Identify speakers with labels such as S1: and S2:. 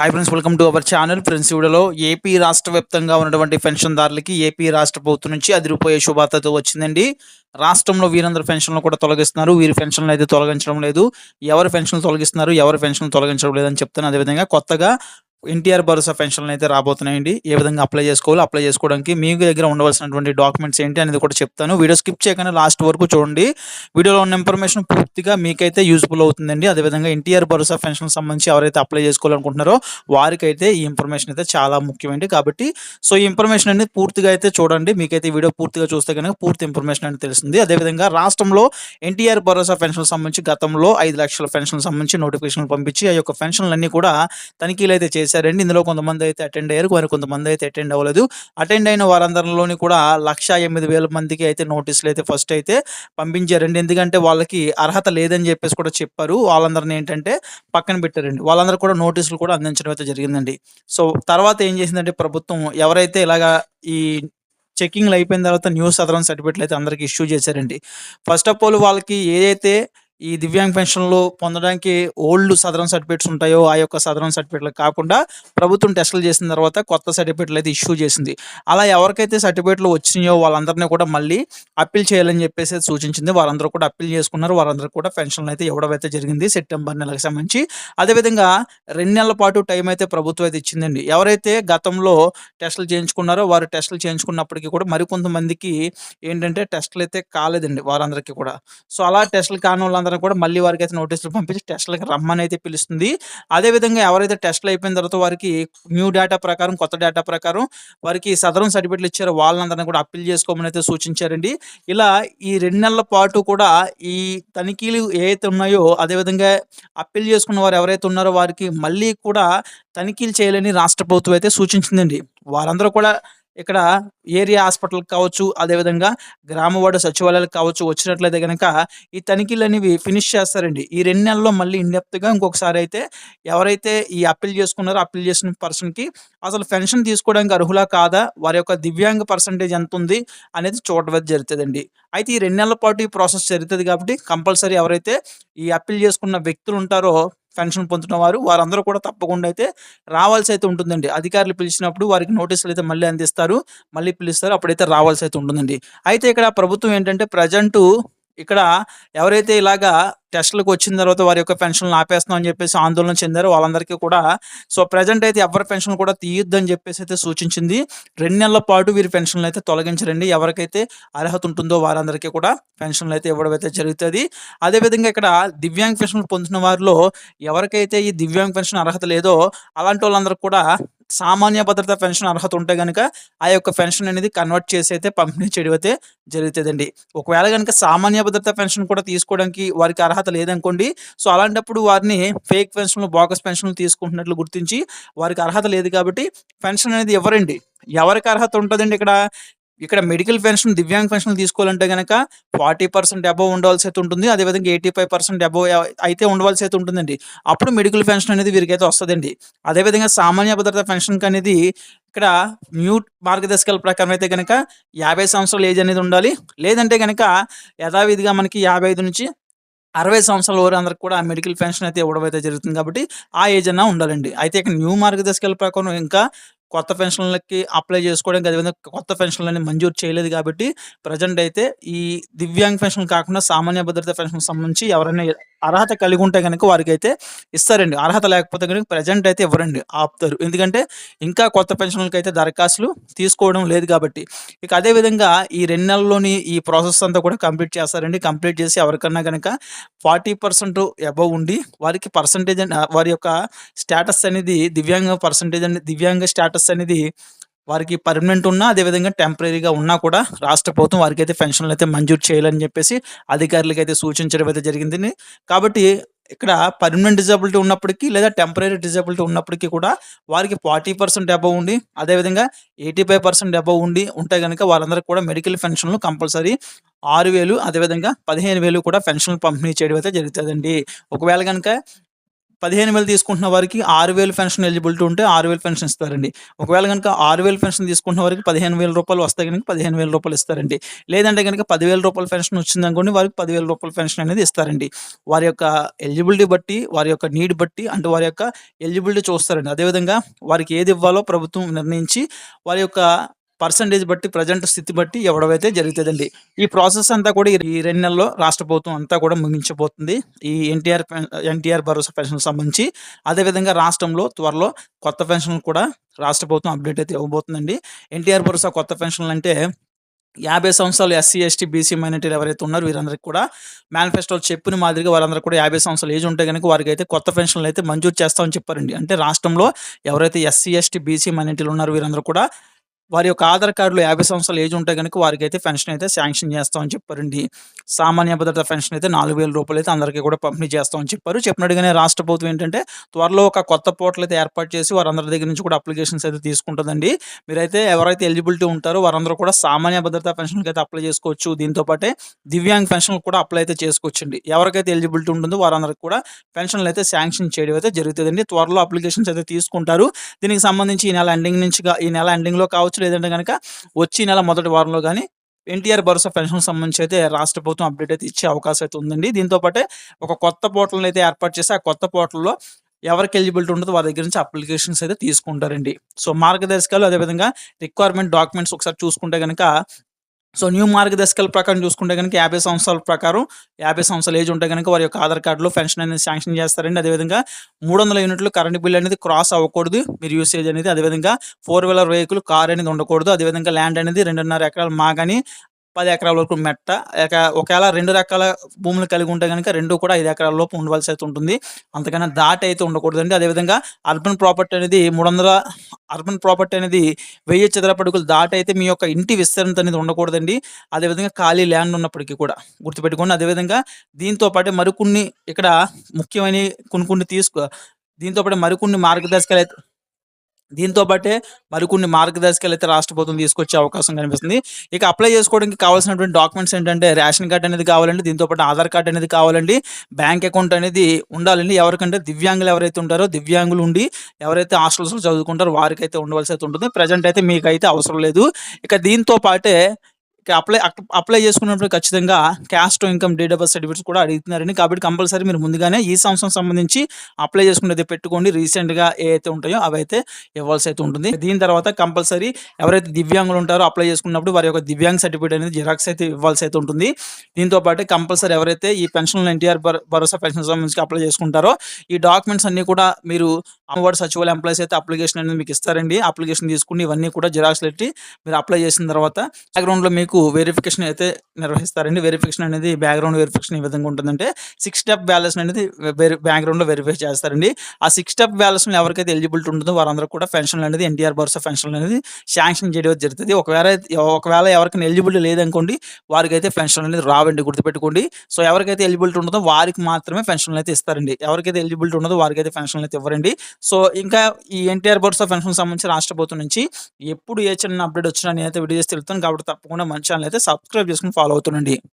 S1: Hi friends welcome to our channel friends వీడియోలో AP రాష్ట్ర వ్యాప్తంగా ఉన్నటువంటి పెన్షన్దారులకి ఏపీ రాష్ట్ర ప్రభుత్వం నుంచి అది అదిరిపోయే శుభార్తతో వచ్చిందండి. రాష్ట్రంలో వీరందరూ పెన్షన్లు కూడా తొలగిస్తున్నారు. వీరి పెన్షన్లు అయితే తొలగించడం లేదు. ఎవరి పెన్షన్లు తొలగిస్తున్నారు? ఎవరి పెన్షన్లు తొలగించడం లేదని చెప్తాను అదేవిధంగా కొత్తగా ఎన్టీఆర్ భరోసా పెన్షన్లు అయితే రాబోతున్నాయండి. ఏ విధంగా అప్లై చేసుకోవాలో అప్లై చేసుకోవడానికి మీ దగ్గర ఉండవలసినటువంటి డాక్యుమెంట్స్ ఏంటి అనేది కూడా చెప్తాను. వీడియో స్కిప్ చేయకుండా లాస్ట్ వరకు చూడండి. వీడియోలో ఉన్న ఇన్ఫర్మేషన్ పూర్తిగా మీకైతే యూజ్ఫుల్ అవుతుందండి. అదేవిధంగా ఎన్టీఆర్ భరోసా పెన్షన్ సంబంధించి ఎవరైతే అప్లై చేసుకోవాలనుకుంటున్నారో వారికైతే ఈ ఇన్ఫర్మేషన్ అయితే చాలా ముఖ్యమండి. కాబట్టి సో ఈ ఇన్ఫర్మేషన్ అనేది పూర్తిగా అయితే చూడండి. మీకైతే వీడియో పూర్తిగా చూస్తే కనుక పూర్తి ఇన్ఫర్మేషన్ అనేది తెలుస్తుంది. అదేవిధంగా రాష్ట్రంలో ఎన్టీఆర్ భరోసా పెన్షన్ సంబంధించి గతంలో ఐదు లక్షల పెన్షన్ సంబంధించి నోటిఫికేషన్ పంపించి ఆ యొక్క పెన్షన్లన్నీ కూడా తనిఖీలు అయితే చేసి చేశారండి. ఇందులో కొంతమంది అయితే అటెండ్ అయ్యారు. మరి కొంతమంది అయితే అటెండ్ అవ్వలేదు. అటెండ్ అయిన వారందరిలోని కూడా లక్ష ఎనిమిది వేల మందికి అయితే నోటీసులు అయితే ఫస్ట్ అయితే పంపించారండి. ఎందుకంటే వాళ్ళకి అర్హత లేదని చెప్పేసి కూడా చెప్పారు. వాళ్ళందరిని ఏంటంటే పక్కన పెట్టారండి. వాళ్ళందరూ కూడా నోటీసులు కూడా అందించడం అయితే జరిగిందండి. సో తర్వాత ఏం చేసిందంటే ప్రభుత్వం ఎవరైతే ఇలాగా ఈ చెకింగ్లు అయిపోయిన తర్వాత న్యూస్ సదరం సర్టిఫికెట్లు అయితే అందరికి ఇష్యూ చేశారండి. ఫస్ట్ ఆఫ్ ఆల్ వాళ్ళకి ఏదైతే ఈ దివ్యాంగ్ పెన్షన్లు పొందడానికి ఓల్డ్ సదరన్ సర్టిఫికేట్స్ ఉంటాయో ఆ యొక్క సదరన్ సర్టిఫికేట్లు కాకుండా ప్రభుత్వం టెస్టులు చేసిన తర్వాత కొత్త సర్టిఫికేట్లు అయితే ఇష్యూ చేసింది. అలా ఎవరికైతే సర్టిఫికేట్లు వచ్చినాయో వాళ్ళందరినీ కూడా మళ్ళీ అప్పీల్ చేయాలని చెప్పేసి సూచించింది. వారందరూ కూడా అప్పీల్ చేసుకున్నారు. వారందరూ కూడా పెన్షన్లు అయితే ఇవ్వడం అయితే జరిగింది సెప్టెంబర్ నెలకు సంబంధించి. అదేవిధంగా రెండు నెలల పాటు టైం అయితే ప్రభుత్వం అయితే ఇచ్చిందండి. ఎవరైతే గతంలో టెస్టులు చేయించుకున్నారో వారు టెస్టులు చేయించుకున్నప్పటికీ కూడా మరికొంతమందికి ఏంటంటే టెస్టులు అయితే కాలేదండి వారందరికీ కూడా. సో అలా టెస్టులు కాని వాళ్ళందరూ కూడా మళ్ళీ వారికి అయితే నోటీసులు పంపించి టెస్ట్లకు రమ్మని అయితే పిలుస్తుంది అదేవిధంగా ఎవరైతే టెస్ట్లు అయిపోయిన తర్వాత వారికి న్యూ డేటా ప్రకారం కొత్త డేటా ప్రకారం వారికి సదరం సర్టిఫికేట్లు ఇచ్చారు వాళ్ళందరినీ కూడా అప్పీల్ చేసుకోమని అయితే సూచించారండి. ఇలా ఈ రెండు నెలల పాటు కూడా ఈ తనిఖీలు ఏవైతే ఉన్నాయో అదేవిధంగా అప్పీల్ చేసుకున్న వారు ఎవరైతే ఉన్నారో వారికి మళ్ళీ కూడా తనిఖీలు చేయాలని రాష్ట్ర ప్రభుత్వం అయితే సూచించిందండి. వారందరూ కూడా ఇక్కడ ఏరియా హాస్పిటల్ కావచ్చు అదేవిధంగా గ్రామ వార్డు సచివాలయాలకు కావచ్చు వచ్చినట్లయితే కనుక ఈ తనిఖీలు అనేవి ఫినిష్ చేస్తారండి. ఈ రెండు నెలల్లో మళ్ళీ ఇండెప్త్గా ఇంకొకసారి అయితే ఎవరైతే ఈ అప్పీల్ చేసుకున్నారో అప్పీల్ చేసిన పర్సన్కి అసలు పెన్షన్ తీసుకోవడానికి అర్హులా కాదా? వారి యొక్క దివ్యాంగ పర్సంటేజ్ ఎంత ఉంది అనేది చూడవద్ద జరుగుతుందండి. అయితే ఈ రెండు నెలల పాటు ఈ ప్రాసెస్ జరుగుతుంది కాబట్టి కంపల్సరీ ఎవరైతే ఈ అప్పీల్ చేసుకున్న వ్యక్తులు ఉంటారో పెన్షన్ పొందుతున్న వారు వారందరూ కూడా తప్పకుండా అయితే రావాల్సి అయితే ఉంటుందండి. అధికారులు పిలిచినప్పుడు వారికి నోటీసులు అయితే మళ్ళీ అందిస్తారు మళ్ళీ పిలుస్తారు అప్పుడైతే రావాల్సి అయితే ఉంటుందండి. అయితే ఇక్కడ ప్రభుత్వం ఏంటంటే ప్రజెంటు ఇక్కడ ఎవరైతే ఇలాగా టెస్టులకు వచ్చిన తర్వాత వారి యొక్క పెన్షన్లు ఆపేస్తున్నాం అని చెప్పేసి ఆందోళన చెందారో వాళ్ళందరికీ కూడా సో ప్రజెంట్ అయితే ఎవరి పెన్షన్ కూడా తీయొద్దని చెప్పేసి అయితే సూచించింది. రెండు నెలల పాటు వీరి పెన్షన్లు అయితే తొలగించరండి. ఎవరికైతే అర్హత ఉంటుందో వారందరికీ కూడా పెన్షన్లు అయితే ఇవ్వడం అయితే జరుగుతుంది. అదేవిధంగా ఇక్కడ దివ్యాంగ్ పెన్షన్లు పొందుతున్న వారిలో ఎవరికైతే ఈ దివ్యాంగ్ పెన్షన్ అర్హత లేదో అలాంటి వాళ్ళందరూ కూడా సామాన్య భద్రత పెన్షన్ అర్హత ఉంటే కనుక ఆ యొక్క పెన్షన్ అనేది కన్వర్ట్ చేసి అయితే పంపిణీ చేయడం అయితే జరుగుతుందండి. ఒకవేళ కనుక సామాన్య భద్రత పెన్షన్ కూడా తీసుకోవడానికి వారికి అర్హత లేదనుకోండి సో అలాంటప్పుడు వారిని ఫేక్ పెన్షన్లు బాగస్ పెన్షన్లు తీసుకుంటున్నట్లు గుర్తించి వారికి అర్హత లేదు కాబట్టి పెన్షన్ అనేది ఎవరండి? ఎవరికి అర్హత ఉంటుందండి ఇక్కడ? ఇక్కడ మెడికల్ పెన్షన్ దివ్యాంగ్ పెన్షన్ తీసుకోవాలంటే కనుక ఫార్టీ పర్సెంట్ అబవ్ ఉండవలసి అయితే ఉంటుంది. అదేవిధంగా ఎయిటీ ఫైవ్ పర్సెంట్ అబవ్ అయితే ఉండవలసి అయితే ఉంటుందండి. అప్పుడు మెడికల్ పెన్షన్ అనేది వీరికైతే వస్తుందండి. అదేవిధంగా సామాన్య భద్రత పెన్షన్కి అనేది ఇక్కడ న్యూ మార్గదర్శకాల ప్రకారం అయితే కనుక యాభై సంవత్సరాల ఏజ్ అనేది ఉండాలి. లేదంటే కనుక యథావిధిగా మనకి యాభై ఐదు నుంచి అరవై సంవత్సరాల వరకు అందరికి కూడా మెడికల్ పెన్షన్ అయితే ఇవ్వడం అయితే జరుగుతుంది కాబట్టి ఆ ఏజ్ అన్నా ఉండాలండి. అయితే ఇక్కడ న్యూ మార్గదర్శకాల ప్రకారం ఇంకా కొత్త పెన్షన్లకి అప్లై చేసుకోవడానికి అదేవిధంగా కొత్త పెన్షన్లని మంజూరు చేయలేదు కాబట్టి ప్రజెంట్ అయితే ఈ దివ్యాంగ్ పెన్షన్ కాకుండా సామాన్య భద్రత పెన్షన్ సంబంధించి ఎవరైనా అర్హత కలిగి ఉంటే కనుక వారికి అయితే ఇస్తారండి. అర్హత లేకపోతే కనుక ప్రజెంట్ అయితే ఇవ్వరండి ఆపుతారు. ఎందుకంటే ఇంకా కొత్త పెన్షన్లకి అయితే దరఖాస్తులు తీసుకోవడం లేదు కాబట్టి. ఇక అదేవిధంగా ఈ రెండు నెలల్లోని ఈ ప్రాసెస్ అంతా కూడా కంప్లీట్ చేస్తారండి. కంప్లీట్ చేసి ఎవరికన్నా కనుక ఫార్టీ పర్సెంట్ అబవ్ ఉండి వారికి పర్సంటేజ్ వారి యొక్క స్టేటస్ అనేది దివ్యాంగ పర్సంటేజ్ అనేది దివ్యాంగ స్టేటస్ అనేది వారికి పర్మనెంట్ ఉన్నా అదేవిధంగా టెంపరీగా ఉన్నా కూడా రాష్ట్ర ప్రభుత్వం వారికి అయితే పెన్షన్లు అయితే మంజూరు చేయాలని చెప్పేసి అధికారులకు అయితే సూచించడం అయితే జరిగింది. కాబట్టి ఇక్కడ పర్మనెంట్ డిజబిలిటీ ఉన్నప్పటికీ లేదా టెంపరీ డిజబిలిటీ ఉన్నప్పటికీ కూడా వారికి ఫార్టీ పర్సెంట్ అబవ్ ఉండి అదేవిధంగా ఎయిటీ ఫైవ్ పర్సెంట్ అబవ్ ఉండి ఉంటే కనుక వాళ్ళందరికీ కూడా మెడికల్ పెన్షన్లు కంపల్సరీ ఆరు వేలు అదేవిధంగా పదిహేను వేలు కూడా పెన్షన్లు పంపిణీ చేయడం అయితే జరుగుతుందండి. ఒకవేళ కనుక పదిహేను వేలు తీసుకుంటున్న వారికి ఆరు వేలు పెన్షన్ ఎలిజిబిలిటీ ఉంటే ఆరు వేలు పెన్షన్ ఇస్తారండి. ఒకవేళ కనుక ఆరు వేలు పెన్షన్ తీసుకుంటున్న వారికి పదిహేను వేల రూపాయలు వస్తే కనుక పదిహేను వేల రూపాయలు ఇస్తారండి. లేదంటే కనుక పదివేల రూపాయల పెన్షన్ వచ్చింది అనుకోండి వారికి పదివేల రూపాయల పెన్షన్ అనేది ఇస్తారండి. వారి యొక్క ఎలిజిబిలిటీ బట్టి వారి యొక్క నీడ్ బట్టి అంటే వారి యొక్క ఎలిజిబిలిటీ చూస్తారండి. అదేవిధంగా వారికి ఏది ఇవ్వాలో ప్రభుత్వం నిర్ణయించి వారి యొక్క పర్సంటేజ్ బట్టి ప్రజెంట్ స్థితి బట్టి ఎవడవైతే జరుగుతుందండి. ఈ ప్రాసెస్ అంతా కూడా ఈ రెండు నెలల్లో రాష్ట్ర ప్రభుత్వం అంతా కూడా ముగించబోతుంది. ఈ ఎన్టీఆర్ ఎన్టీఆర్ భరోసా పెన్షన్ సంబంధించి. అదేవిధంగా రాష్ట్రంలో త్వరలో కొత్త పెన్షన్లు కూడా రాష్ట్ర ప్రభుత్వం అప్డేట్ అయితే ఇవ్వబోతుందండి. ఎన్టీఆర్ భరోసా కొత్త పెన్షన్లు అంటే యాభై సంవత్సరాలు ఎస్సీ ఎస్టీ బీసీ మైనార్టీలు ఎవరైతే ఉన్నారో వీరందరికీ కూడా మేనిఫెస్టోలు చెప్పిన మాదిరిగా వారందరూ కూడా యాభై సంవత్సరాలు ఏజ్ ఉంటే కనుక వారికి అయితే కొత్త పెన్షన్లు అయితే మంజూరు చేస్తామని చెప్పారండి. అంటే రాష్ట్రంలో ఎవరైతే ఎస్సీ ఎస్టీ బీసీ మైనార్టీలు ఉన్నారో వీరందరూ కూడా వారి యొక్క ఆధార్ కార్డులో యాభై సంవత్సరాలు ఏజ్ ఉంటే కనుక వారికి అయితే పెన్షన్ అయితే శాంక్షన్ చేస్తామని చెప్పారండి. సామాన్య భద్రత పెన్షన్ అయితే నాలుగు వేల రూపాయలు అయితే అందరికీ కూడా పంపిణీ చేస్తామని చెప్పారు. చెప్పినట్టుగానే రాష్ట్ర ప్రభుత్వం ఏంటంటే త్వరలో ఒక కొత్త పోర్టల్ అయితే ఏర్పాటు చేసి వారందరి దగ్గర నుంచి కూడా అప్లికేషన్స్ అయితే తీసుకుంటుందండి. మీరైతే ఎవరైతే ఎలిజిబిలిటీ ఉంటారో వారందరూ కూడా సామాన్య భద్రత పెన్షన్కి అయితే అప్లై చేసుకోవచ్చు. దీంతో పాటే దివ్యాంగ్ పెన్షన్ కూడా అప్లై అయితే చేసుకోవచ్చండి. ఎవరికైతే ఎలిజిబిలిటీ ఉంటుందో వారందరికి కూడా పెన్షన్లు అయితే శాంక్షన్ చేయడం అయితే జరుగుతుందండి. త్వరలో అప్లికేషన్స్ అయితే తీసుకుంటారు. దీనికి సంబంధించి ఈ నెల ఎండింగ్ నుంచి ఈ నెల ఎండింగ్లో కావచ్చు లేదంటే కనుక వచ్చే నెల మొదటి వారంలో కానీ ఎన్టీఆర్ భరోసా పెన్షన్ సంబంధించి అయితే రాష్ట్ర ప్రభుత్వం అప్డేట్ అయితే ఇచ్చే అవకాశం అయితే ఉందండి. దీంతో పాటే ఒక కొత్త పోర్టల్ని అయితే ఏర్పాటు చేసి ఆ కొత్త పోర్టల్లో ఎవరికి ఎలిజిబిలిటీ ఉంటుందో వారి దగ్గర నుంచి అప్లికేషన్స్ అయితే తీసుకుంటారండి. సో మార్గదర్శకాలు అదేవిధంగా రిక్వైర్మెంట్ డాక్యుమెంట్స్ ఒకసారి చూసుకుంటే కనుక సో న్యూ మార్గదర్శకాల ప్రకారం చూసుకుంటే కనుక యాభై సంవత్సరాల ప్రకారం యాభై సంవత్సరాల ఏజ్ ఉంటే కనుక వారి యొక్క ఆధార్ కార్డులో పెన్షన్ అనేది శాంక్షన్ చేస్తారండి. అదేవిధంగా మూడు వందల యూనిట్లు కరెంట్ బిల్ అనేది క్రాస్ అవ్వకూడదు. మీరు యూసేజ్ అనేది అదేవిధంగా ఫోర్ వీలర్ వెహికల్ కార్ అనేది ఉండకూడదు. అదేవిధంగా ల్యాండ్ అనేది రెండున్నర ఎకరాలు మాగాని పది ఎకరాల వరకు మెట్ట. ఒకవేళ రెండు రకాల భూములు కలిగి ఉంటే కనుక రెండు కూడా ఐదు ఎకరాల లోపు ఉండవలసి అయితే ఉంటుంది. అంతకన్నా దాటి అయితే ఉండకూడదండి. అదేవిధంగా అర్బన్ ప్రాపర్టీ అనేది మూడు వందల అర్బన్ ప్రాపర్టీ అనేది వెయ్యి చదరపడుగులు దాట దాటి అయితే మీ యొక్క ఇంటి విస్తరణ అనేది ఉండకూడదండి. అదేవిధంగా ఖాళీ ల్యాండ్ ఉన్నప్పటికీ కూడా గుర్తుపెట్టుకోండి. అదేవిధంగా దీంతో పాటు మరికొన్ని ఇక్కడ ముఖ్యమైన కొన్ని కొన్ని తీసుకో దీంతో పాటు మరికొన్ని మార్గదర్శకాలు అయితే దీంతో పాటే మరికొన్ని మార్గదర్శకాలు అయితే రాష్ట్ర ప్రభుత్వం తీసుకొచ్చే అవకాశం కనిపిస్తుంది. ఇక అప్లై చేసుకోవడానికి కావాల్సినటువంటి డాక్యుమెంట్స్ ఏంటంటే రేషన్ కార్డ్ అనేది కావాలండి దీంతో పాటు ఆధార్ కార్డ్ అనేది కావాలండి బ్యాంక్ అకౌంట్ అనేది ఉండాలండి. ఎవరికంటే దివ్యాంగులు ఎవరైతే ఉంటారో దివ్యాంగులు ఉండి ఎవరైతే హాస్టల్స్లో చదువుకుంటారో వారికైతే ఉండవలసి అయితే ఉంటుంది. ప్రజెంట్ అయితే మీకు అయితే అవసరం లేదు. ఇక దీంతో పాటే అప్లై అప్లై చేసుకున్నప్పుడు ఖచ్చితంగా caste income date of birth certificates కూడా అడుగుతున్నారండి. కాబట్టి కంపల్సరీ మీరు ముందుగానే ఈ సంవత్సరం సంబంధించి అప్లై చేసుకునేది పెట్టుకోండి. రీసెంట్గా ఏ అయితే ఉంటాయో అవి అయితే ఇవ్వాల్సి అయితే ఉంటుంది. దీని తర్వాత కంపల్సరీ ఎవరైతే దివ్యాంగులు ఉంటారో అప్లై చేసుకున్నప్పుడు వారి యొక్క దివ్యాంగ్ సర్టిఫికేట్ అనేది జిరాక్స్ అయితే ఇవ్వాల్సి అయితే ఉంటుంది. దీంతో పాటు కంపల్సరీ ఎవరైతే ఈ పెన్షన్ ఎన్టీఆర్ భరోసా పెన్షన్ సంబంధించి అప్లై చేసుకుంటారో ఈ డాక్యుమెంట్స్ అన్నీ కూడా మీరు అమ్మవారి సచివాలయ ఎంప్లాయీస్ అయితే అప్లికేషన్ అనేది మీకు ఇస్తారండి. అప్లికేషన్ తీసుకుని ఇవన్నీ కూడా జిరాక్స్ పెట్టి మీరు అప్లై చేసిన తర్వాత బ్యాక్గ్రౌండ్లో మీకు వెరిఫికేషన్ అయితే నిర్వహిస్తారండి. వెరిఫికేషన్ అనేది బ్యాక్గ్రౌండ్ వెరిఫికేషన్ ఈ విధంగా ఉంటుందంటే సిక్స్ స్టెప్ బ్యాలెన్స్ అనేది వెరి బ్యాక్గ్రౌండ్లో వెరిఫై చేస్తారండి. ఆ సిక్స్ స్టెప్ బ్యాలెన్స్ ఎవరికైతే ఎలిజిబిలిటీ ఉంటుందో వారందరూ కూడా పెన్షన్ అనేది ఎన్టీఆర్ భరోసా పెన్షన్లు అనేది శాంక్షన్ చేయడం జరుగుతుంది. ఒకవేళ ఒకవేళ ఎవరికైనా ఎలిజిబిలిటీ లేదనుకోండి వారికి అయితే పెన్షన్ అనేది రావండి గుర్తుపెట్టుకోండి. సో ఎవరికైతే ఎలిజిబిలిటీ ఉంటుందో వారికి మాత్రమే పెన్షన్లు అయితే ఇస్తారండి. ఎవరికైతే ఎలిజిబిలిటీ ఉండదో వారికి అయితే పెన్షన్లు అయితే ఇవ్వరండి. సో ఇంకా ఈ ఎన్టీఆర్ భరోసా పెన్షన్ సంబంధించి రాష్ట్ర ప్రభుత్వం నుంచి ఎప్పుడు ఏ చిన్న అప్డేట్ వచ్చినా నేనైతే వీడియో చేసి తెలుస్తాను కాబట్టి తప్పకుండా మన ఛానల్ అయితే సబ్స్క్రైబ్ చేసుకుని ఫాలో అవుతుండండి.